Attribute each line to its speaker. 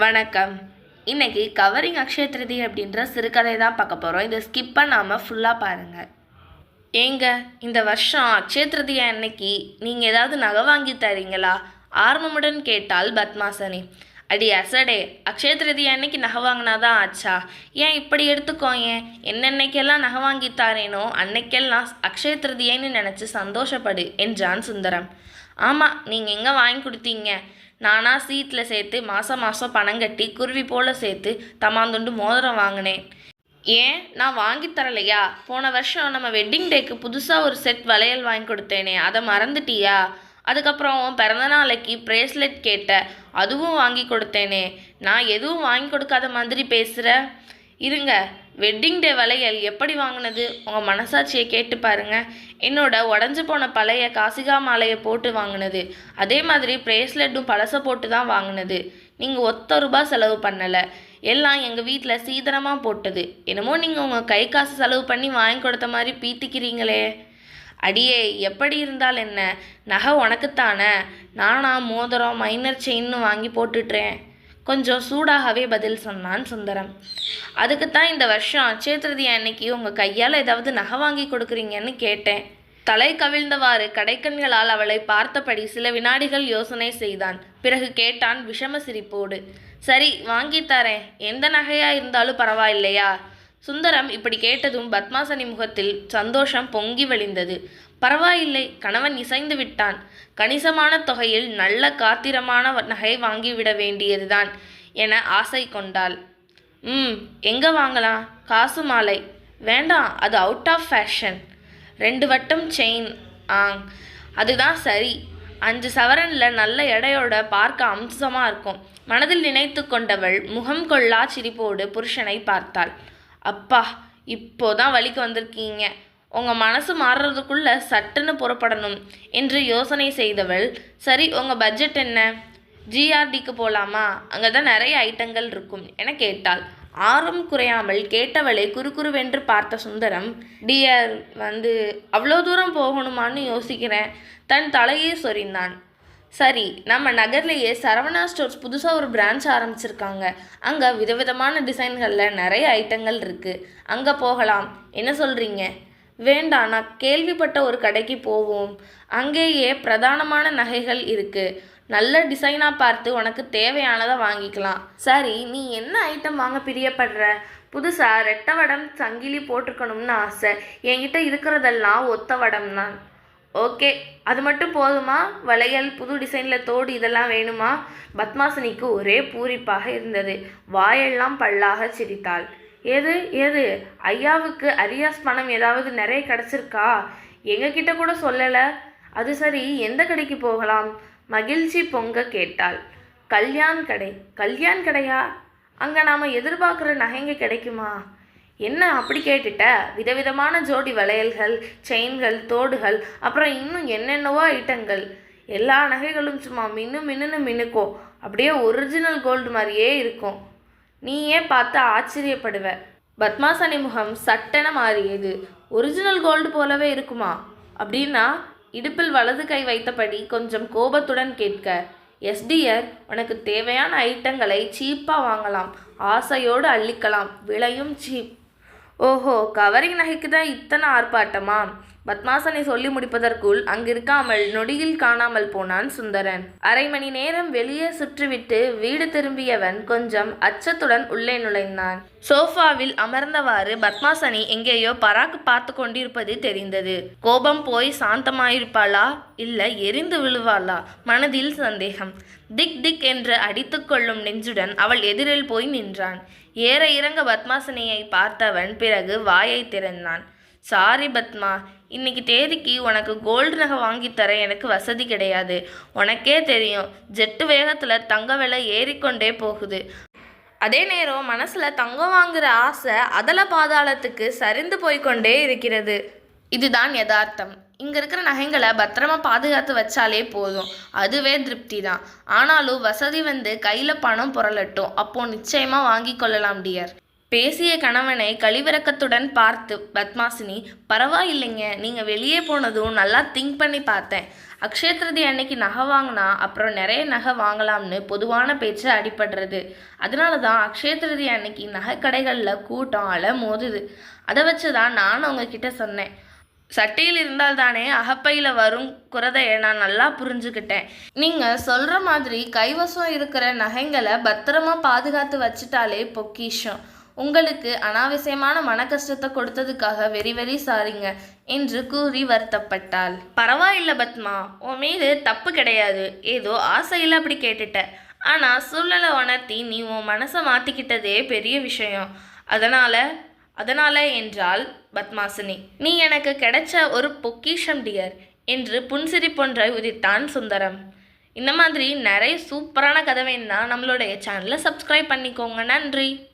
Speaker 1: வணக்கம். இன்னைக்கு கவரிங் அக்ஷய திருதி அப்படின்ற சிறுகதை தான் பார்க்க போகிறோம் இதை ஸ்கிப் பண்ணாமல் ஃபுல்லாக பாருங்கள் ஏங்க இந்த வருஷம் அக்ஷய திருதியா அன்னைக்கு நீங்கள் ஏதாவது நகை வாங்கி தரீங்களா? ஆர்வமுடன் கேட்டால் பத்மாசனி. அடி அசடே அக்ஷய திருதி அன்னைக்கு நகை வாங்கினாதான் ஆச்சா? ஏன் இப்படி எடுத்துக்கோ ஏன்? என்னென்னைக்கெல்லாம் நகை வாங்கி தாரேனோ அன்னைக்கெல்லாம் அக்ஷய திருதியைன்னு நினச்சி சந்தோஷப்படு என்றான் சுந்தரம். ஆமாம் நீங்கள் எங்கே வாங்கி கொடுத்தீங்க? நானா சீட்டில் சேர்த்து மாதம் மாதம் பணம் கட்டி குருவி போல் சேர்த்து தமாந்துண்டு மோதிரம் வாங்கினேன். ஏன்? நான் வாங்கி தரலையா? போன வருஷம் நம்ம வெட்டிங் டேக்கு புதுசாக ஒரு செட் வளையல் வாங்கி கொடுத்தேனே அதை மறந்துட்டியா? அதுக்கப்புறம் உன் பிறந்த நாளைக்கு ப்ரேஸ்லெட் கேட்ட அதுவும் வாங்கி கொடுத்தேனே. நான் எதுவும் வாங்கி கொடுக்காத மாதிரி பேசுகிற இருங்க வெட்டிங் டே வளையல் எப்படி வாங்கினது? உங்கள் மனசாட்சியை கேட்டு பாருங்க. என்னோட உடஞ்சி போன பழைய காசிகா மாலையை போட்டு வாங்கினது. அதே மாதிரி ப்ரேஸ்லெட்டும் பழசை போட்டு தான் வாங்கினது. நீங்கள் ஒத்த ரூபாய் செலவு பண்ணலை. எல்லாம் எங்கள் வீட்டில் சீதனமாக போட்டது. என்னமோ நீங்கள் உங்கள் கை காசு செலவு பண்ணி வாங்கி கொடுத்த மாதிரி பீத்திக்கிறீங்களே. அடியே எப்படி இருந்தால் என்ன? நகை உனக்குத்தானே? நானா மோதிரம் மைனர் செயின்னு வாங்கி போட்டுட்றேன் கொஞ்சம் சூடாகவே பதில் சொன்னான் சுந்தரம். அதுக்கு தான் இந்த வருஷம் அட்சய அன்னைக்கு உங்கள் கையால் ஏதாவது நகை வாங்கி கொடுக்குறீங்கன்னு கேட்டேன். தலை கவிழ்ந்தவாறு கடைக்கண்களால் அவளை பார்த்தபடி சில வினாடிகள் யோசனை செய்தான். பிறகு கேட்டான் விஷம சிரிப்போடு சரி வாங்கித்தரேன் எந்த நகையா இருந்தாலும் பரவாயில்லையா? சுந்தரம் இப்படி கேட்டதும் பத்மாசனி முகத்தில் சந்தோஷம் பொங்கி வழிந்தது. பரவாயில்லை கணவன் இசைந்து விட்டான். கணிசமான தொகையில் நல்ல காத்திரமான நகை வாங்கிவிட வேண்டியதுதான் என ஆசை கொண்டாள். ம் எங்கே வாங்கலாம்? காசு மாலை. வேண்டாம் அது அவுட் ஆஃப் ஃபேஷன் ரெண்டு வட்டம் செயின் ஆ அதுதான் சரி. அஞ்சு சவரனில் நல்ல எடையோட பார்க்க அம்சமாக இருக்கும். மனதில் நினைத்து கொண்டவள் முகம் கொள்ளா சிரிப்போடு புருஷனை பார்த்தாள். அப்பா இப்போதான் வழிக்கு வந்திருக்கீங்க. உங்கள் மனசு மாறுறதுக்குள்ள சட்டுன்னு புறப்படணும் என்று யோசனை செய்தவள் சரி உங்கள் பட்ஜெட் என்ன? ஜிஆர்டிக்கு போகலாமா அங்கே தான் நிறைய ஐட்டங்கள் இருக்கும் என கேட்டாள். ஆர்வம் குறையாமல் கேட்டவளை குறுகுறுவென்று பார்த்த சுந்தரம் டியர் வந்து அவ்வளோ தூரம் போகணுமான்னு யோசிக்கிறேன் தன் தலையே சொரிந்தான். சரி நம்ம நகர்லேயே சரவணா ஸ்டோர்ஸ் புதுசாக ஒரு பிரான்ச் ஆரம்பிச்சிருக்காங்க. அங்கே விதவிதமான டிசைன்களில் நிறைய ஐட்டங்கள் இருக்குது அங்கே போகலாம். என்ன சொல்கிறீங்க வேண்டாம் நான் கேள்விப்பட்ட ஒரு கடைக்கு போவோம். அங்கேயே பிரதானமான நகைகள் இருக்குது நல்ல டிசைனாக பார்த்து உனக்கு தேவையானதை வாங்கிக்கலாம். சரி நீ என்ன ஐட்டம் வாங்க பிரியப்படுற? புதுசாக ரெட்டை வடம் சங்கிலி போட்டுக்கணும்னு ஆசை. என்கிட்ட இருக்கிறதெல்லாம் ஒத்த வடம் தான். ஓகே அது மட்டும் போதுமா? வளையல் புது டிசைனில் தோடு இதெல்லாம் வேணுமா? பத்மாசினிக்கு ஒரே பூரிப்பாக இருந்தது. வாயெல்லாம் பல்லாக சிரித்தாள். எது எது? ஐயாவுக்கு அரியாஸ் பணம் ஏதாவது நிறைய கிடச்சிருக்கா? எங்ககிட்ட கூட சொல்லலை. அது சரி எந்த கடைக்கு போகலாம்? மகிழ்ச்சி பொங்க கேட்டாள். கல்யாண் கடை கல்யாண் கடையா? அங்கே நாம் எதிர்பார்க்குற நகைங்க கிடைக்குமா? என்ன அப்படி கேட்டுட்ட? விதவிதமான ஜோடி வளையல்கள் செயின்கள் தோடுகள் அப்புறம் இன்னும் என்னென்னவோ ஐட்டங்கள். எல்லா நகைகளும் சும்மா மின்னு மின்னுன்னு மின்னுக்கும். அப்படியே ஒரிஜினல் கோல்டு மாதிரியே இருக்கும். நீயே பார்த்து ஆச்சரியப்படுவ. பத்மாசனி முகம் சட்டென மாறியது. ஒரிஜினல் கோல்டு போலவே இருக்குமா? அப்படின்னா இடுப்பில் வலது கை வைத்தபடி கொஞ்சம் கோபத்துடன் கேட்க எஸ்டியர் உனக்கு தேவையான ஐட்டங்களை சீப்பாக வாங்கலாம். ஆசையோடு அள்ளிக்கலாம். விலையும் சீப். ஓஹோ கவரிங் நகைக்கு தான் இத்தனை ஆர்ப்பாட்டமா? பத்மாசனை சொல்லி முடிப்பதற்குள் அங்கிருக்காமல் நொடியில் காணாமல் போனான் சுந்தரன். அரை மணி நேரம் வெளியே சுற்றிவிட்டு வீடு திரும்பியவன் கொஞ்சம் அச்சத்துடன் உள்ளே நுழைந்தான். சோஃபாவில் அமர்ந்தவாறு பத்மாசனி எங்கேயோ பராக்கு பார்த்து கொண்டிருப்பது தெரிந்தது. கோபம் போய் சாந்தமாயிருப்பாளா? இல்ல எரிந்து விழுவாளா? மனதில் சந்தேகம். திக் திக் என்று அடித்துக்கொள்ளும் நெஞ்சுடன் அவள் எதிரில் போய் நின்றான். ஏற இறங்க பத்மாசனியை பார்த்தவன் பிறகு வாயை திறந்தான். சாரி பத்மா இன்னைக்கு தேதிக்கு உனக்கு கோல்டு நகை வாங்கித் தர எனக்கு வசதி கிடையாது. உனக்கே தெரியும் ஜெட்டு வேகத்தில் தங்க விலை ஏறிக்கொண்டே போகுது. அதே நேரம் மனசில் தங்கம் வாங்குற ஆசை அதல பாதாளத்துக்கு சரிந்து போய்க்கொண்டே இருக்கிறது. இதுதான் யதார்த்தம். இங்கே இருக்கிற நகைங்களை பத்திரமா பாதுகாத்து வச்சாலே போதும். அதுவே திருப்தி தான் ஆனாலும் வசதி வந்து கையில் பணம் புரளட்டும். அப்போ நிச்சயமாக வாங்கி கொள்ளலாம் டியர். பேசிய கணவனை கழிவிறக்கத்துடன் பார்த்து பத்மாசினி பரவாயில்லைங்க. நீங்கள் வெளியே போனதும் நல்லா திங்க் பண்ணி பார்த்தேன். அக்ஷய அன்னைக்கு நகை வாங்கினா அப்புறம் நிறைய நகை வாங்கலாம்னு பொதுவான பேச்சு அடிபடுறது. அதனால தான் அக்ஷய அன்னைக்கு நகை கடைகளில் கூட்டம் அலை மோதுது அதை வச்சு தான் நான் உங்ககிட்ட சொன்னேன். சட்டையில் இருந்தால் தானே அகப்பையில் வரும் குறதையை நான் நல்லா புரிஞ்சுக்கிட்டேன். நீங்கள் சொல்கிற மாதிரி கைவசம் இருக்கிற நகைங்களை பத்திரமா பாதுகாத்து வச்சிட்டாலே பொக்கிஷம். உங்களுக்கு அனாவசியமான மன கஷ்டத்தை கொடுத்ததுக்காக வெரி வெரி சாரிங்க என்று கூறி வருத்தப்பட்டாள். பரவாயில்ல பத்மா உன் மீது தப்பு கிடையாது. ஏதோ ஆசையில் அப்படி கேட்டுட்ட. ஆனால் சூழ்நிலை உணர்த்தி நீ உன் மனசை மாற்றிக்கிட்டதே பெரிய விஷயம். அதனால் அதனால என்றால் பத்மாசினி. நீ எனக்கு கிடைச்ச ஒரு பொக்கிஷம் டியர் என்று புன்சிரிப்பொன்றை உதித்தான் சுந்தரம். இந்த மாதிரி நிறைய சூப்பரான கதை வேணும்னா நம்மளுடைய சேனலை சப்ஸ்கிரைப் பண்ணிக்கோங்க. நன்றி.